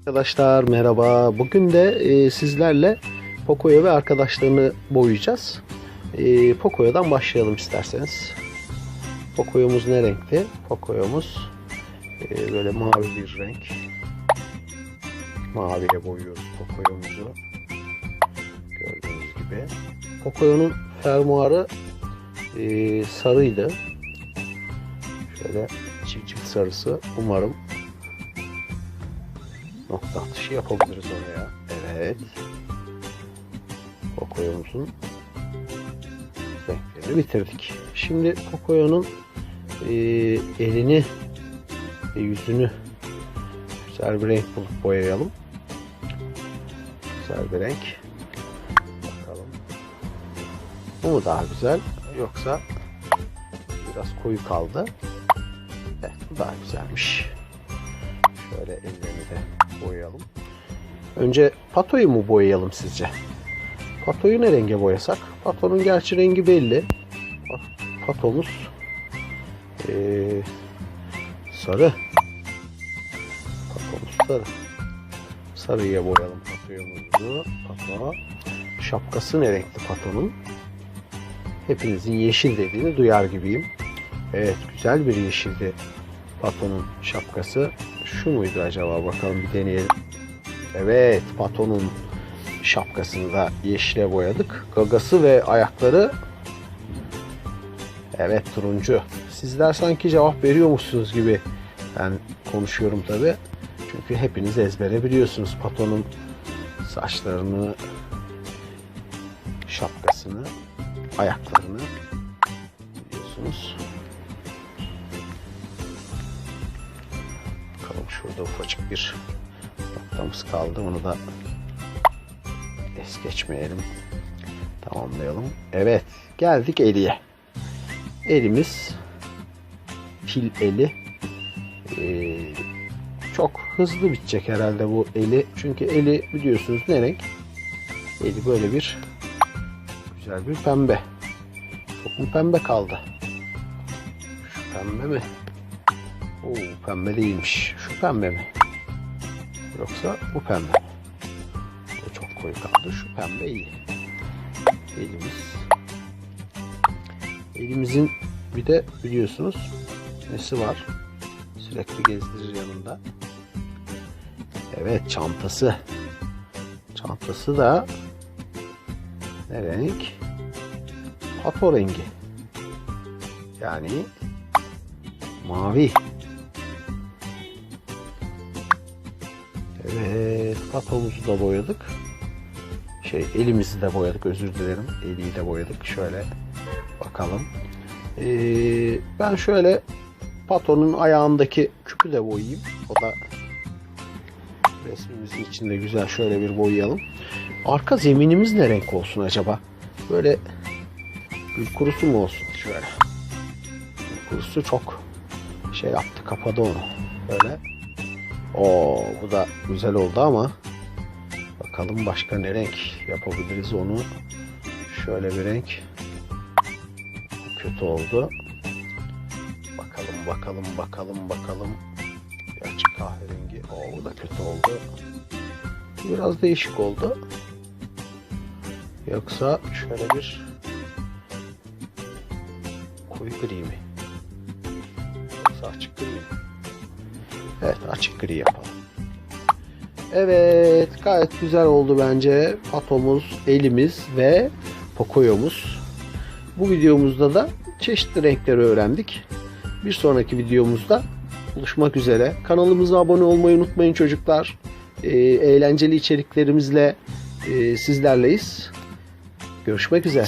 Arkadaşlar merhaba. Bugün de e, sizlerle Pocoyo ve arkadaşlarını boyayacağız. E, Pocoyo'dan başlayalım isterseniz. Pocoyo'muz ne renkti? Pocoyo'muz e, böyle mavi bir renk. Maviye boyuyoruz Pocoyo'muzu. Gördüğünüz gibi. Pocoyo'nun fermuarı e, sarıydı. Şöyle çift çift sarısı. Umarım nokta atışı yapabiliriz oraya. Evet. Pocoyo'muzun renklerini bitirdik. Şimdi Pocoyo'nun e, elini ve yüzünü güzel bir renk bulup boyayalım. Güzel bir renk. Bakalım. Bu mu daha güzel yoksa biraz koyu kaldı. Evet bu daha güzelmiş. Şöyle ellerini de boyayalım. Önce patoyu mu boyayalım sizce? Patoyu ne renge boyasak? Patonun gerçi rengi belli. Pa- Patomuz eee, sarı. Patomuz sarı. Sarıya boyayalım patoyumuzu. Pato. Şapkası ne renkli patonun? Hepinizin yeşil dediğini duyar gibiyim. Evet güzel bir yeşildi patonun şapkası. Şu muydu acaba bakalım bir deneyelim. Evet patonun şapkasını da yeşile boyadık. Gagası ve ayakları evet turuncu. Sizler sanki cevap veriyormuşsunuz gibi ben konuşuyorum tabi. Çünkü hepiniz ezbere biliyorsunuz patonun saçlarını, şapkasını, ayaklarını biliyorsunuz. Şurada ufacık bir noktamız kaldı. Onu da es geçmeyelim. Tamamlayalım. Evet. Geldik eliye. Elimiz fil eli. Ee, çok hızlı bitecek herhalde bu eli. Çünkü eli biliyorsunuz ne renk? Eli böyle bir güzel bir pembe. Çok mu pembe kaldı? Şu pembe mi? Oo pembe değilmiş. Pembe mi? Yoksa bu pembe mi? Çok koyu kaldı. Şu pembe iyi. Elimiz. Elimizin bir de biliyorsunuz nesi var? Sürekli gezdirir yanında. Evet çantası. Çantası da ne renk? Pato rengi. Yani mavi. Evet, patomuzu da boyadık. Şey, elimizi de boyadık, özür dilerim. Eliyi de boyadık. Şöyle bakalım. Ee, ben şöyle patonun ayağındaki küpü de boyayayım. O da resmimizin içinde güzel şöyle bir boyayalım. Arka zeminimiz ne renk olsun acaba? Böyle gül kurusu mu olsun? Şöyle. Gül kurusu çok şey yaptı, kapadı onu. Böyle. Oo, bu da güzel oldu ama bakalım başka ne renk yapabiliriz onu. Şöyle bir renk. Kötü oldu. Bakalım bakalım bakalım bakalım. Açık kahverengi. Oo, bu da kötü oldu. Biraz değişik oldu. Yoksa şöyle bir koyu gri mi? Yoksa açık gri mi? Evet açık gri yapalım. Evet gayet güzel oldu bence. Patomuz, elimiz ve Pocoyo'muz. Bu videomuzda da çeşitli renkleri öğrendik. Bir sonraki videomuzda buluşmak üzere. Kanalımıza abone olmayı unutmayın çocuklar. Ee, eğlenceli içeriklerimizle e, sizlerleyiz. Görüşmek üzere.